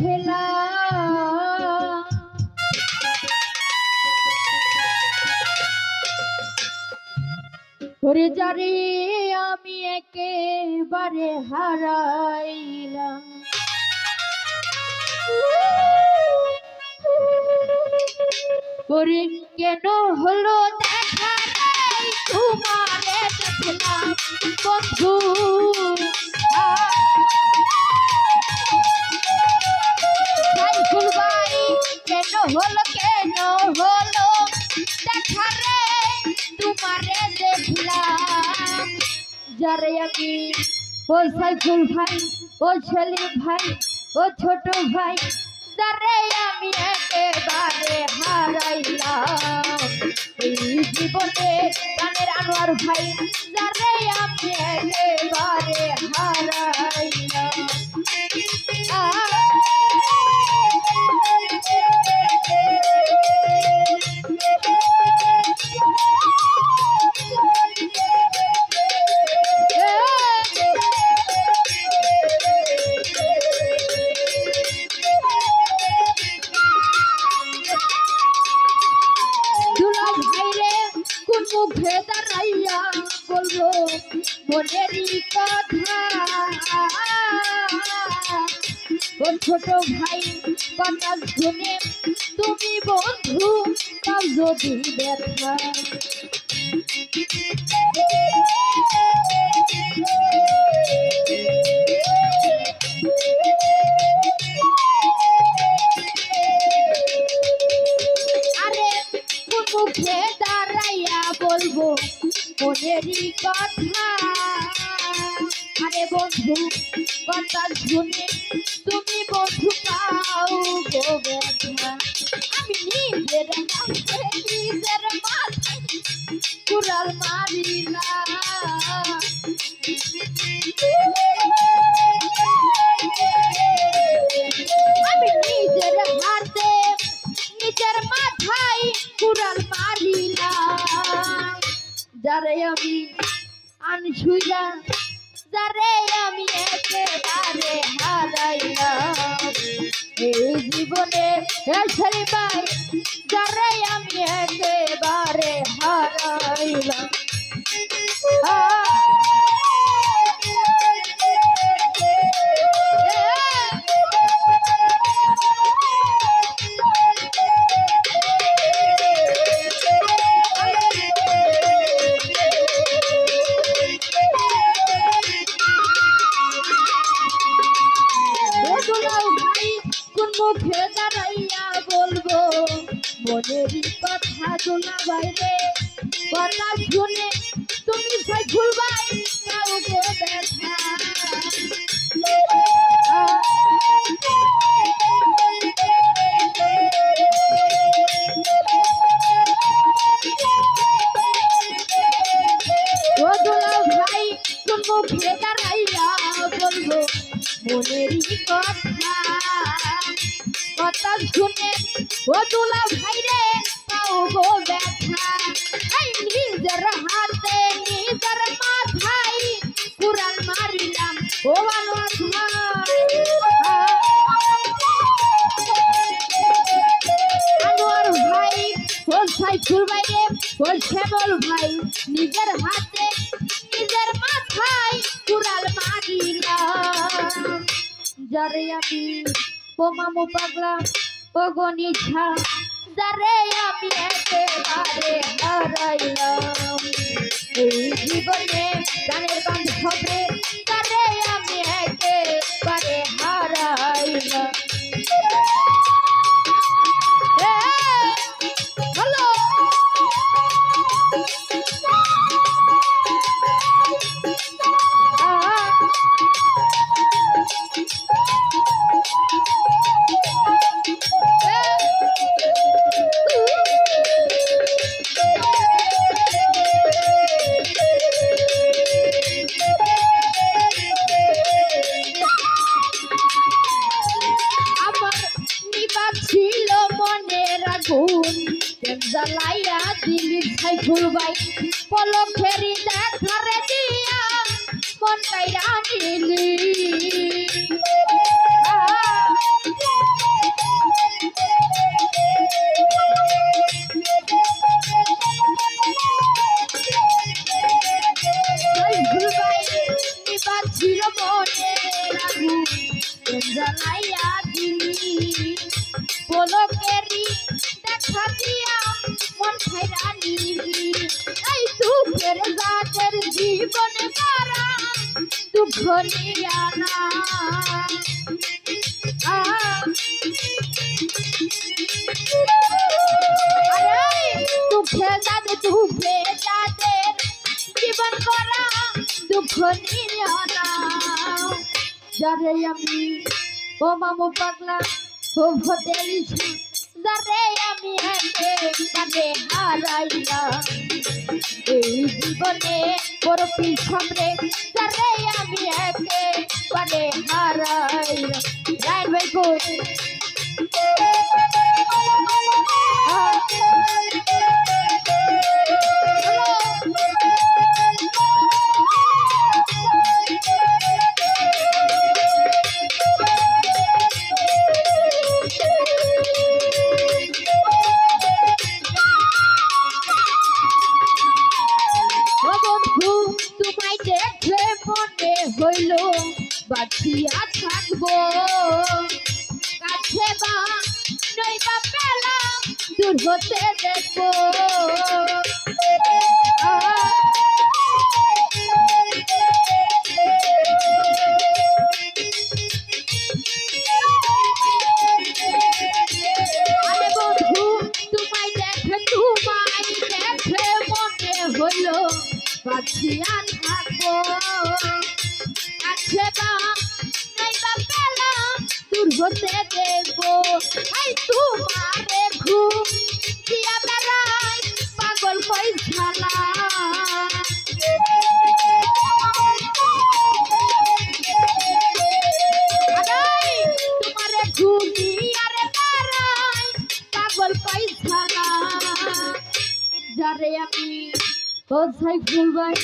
দেখলা ওরে যারে আমি একেবারে হারাইলাম। ওরে কেন হলো দেখা তোমারে দেখলাম বন্ধু। হলো কেন হলো? দেখা রে, তোমারে দেখলাম। যারে আমি ওই সাইফুল ভাই, ও ছেলে ভাই, ও ছোট ভাই, যারে আমি একেবারে হারাইলাম। এই জীবনে গানের আনোয়ার ভাই, যারে আমি মুখে দাঁড়াইয়া বলব মনেরই কথা। ছোট ভাই কথা শুনে তুমি বন্ধু কাল যদি দেখা মনেরই কথা। আরে বন্ধু, কথা শুনে তুমি বন্ধু পাও গো আমি নিজের নিজের মাথায় কুড়াল মারিলাম। যারে আমি একেবারে হারাইলাম। এই জীবনে পাই যারে আমি একেবারে হারাইলাম। দুলাল ভাই, কোন মুখে দাঁড়াইয়া বলব? মনের কথা শোনা বাইরে কথা শুনে তুমি সাইফুল ভাই কাউকে গো কথা শুনে, ও দুলা ভাই রে, পাও গো ব্যথা। এই নিজের হাতে, নিজের মাথায় কুড়াল মারিলাম। ও আনোয়ার ভাই আনোয়ার ভাই ও সাইফুল ভাই রে ও শ্যামল ভাই। নিজের হাতে, নিজের মাথায় কুড়াল মারিলাম। যারে আমি ও মামু পাগলা ও গনিছা যারে আমি একেবারে হারাইলাম। এই জীবনে গানের বান্ধবে যারে ভাই পলক ফেরি দেখারে দিয়া মন কাইরা নিলি নিয়া না দুঃখে যাদের দুঃখে যাদের জীবন করা দুঃখ নিও না। যারে আমি, ও মামু পাগলা, ও ভটেলিস যারে আমি একে হারাইলাম। এই জীবনে বড় পিছনে যারে আমি একে হারাইলাম। রাইট ভাই থাকব কাছে বা নইবা পেলাম, দূর হতে দেখব। তোমায় দেখে তোমায় দেখে মনে হইল বাঁচিয়া হতে দেখব। এই তোমারে ঘুম দিয়া বেড়াই, পাগল পয়সালা তোমারে ঘুম দিয়া বেড়াই, পাগল পয়সালা যারে আমি সাইফুল ভাই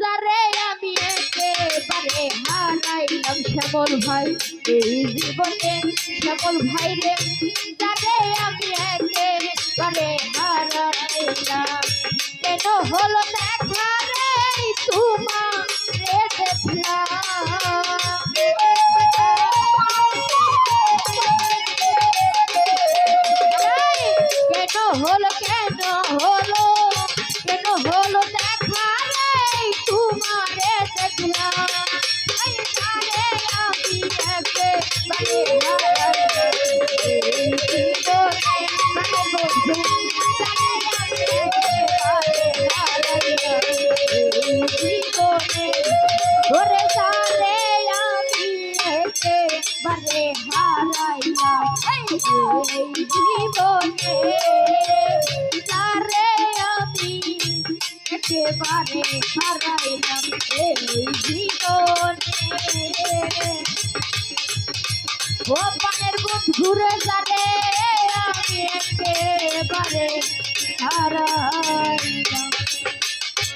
যারে আমি একেবারে হারাইলাম শ্যামল ভাই। এই জীবনে শ্যামল ভাই রে যারে আমি একেবারে হারাইলাম কেন হলো দেখা রে তোমার দেখলাম। কেন হলো কেন হলো? জীবনে তারে আমি একেবারে হারাইলাম এই জীবনে। ও পানের বুক ঘুরে জানে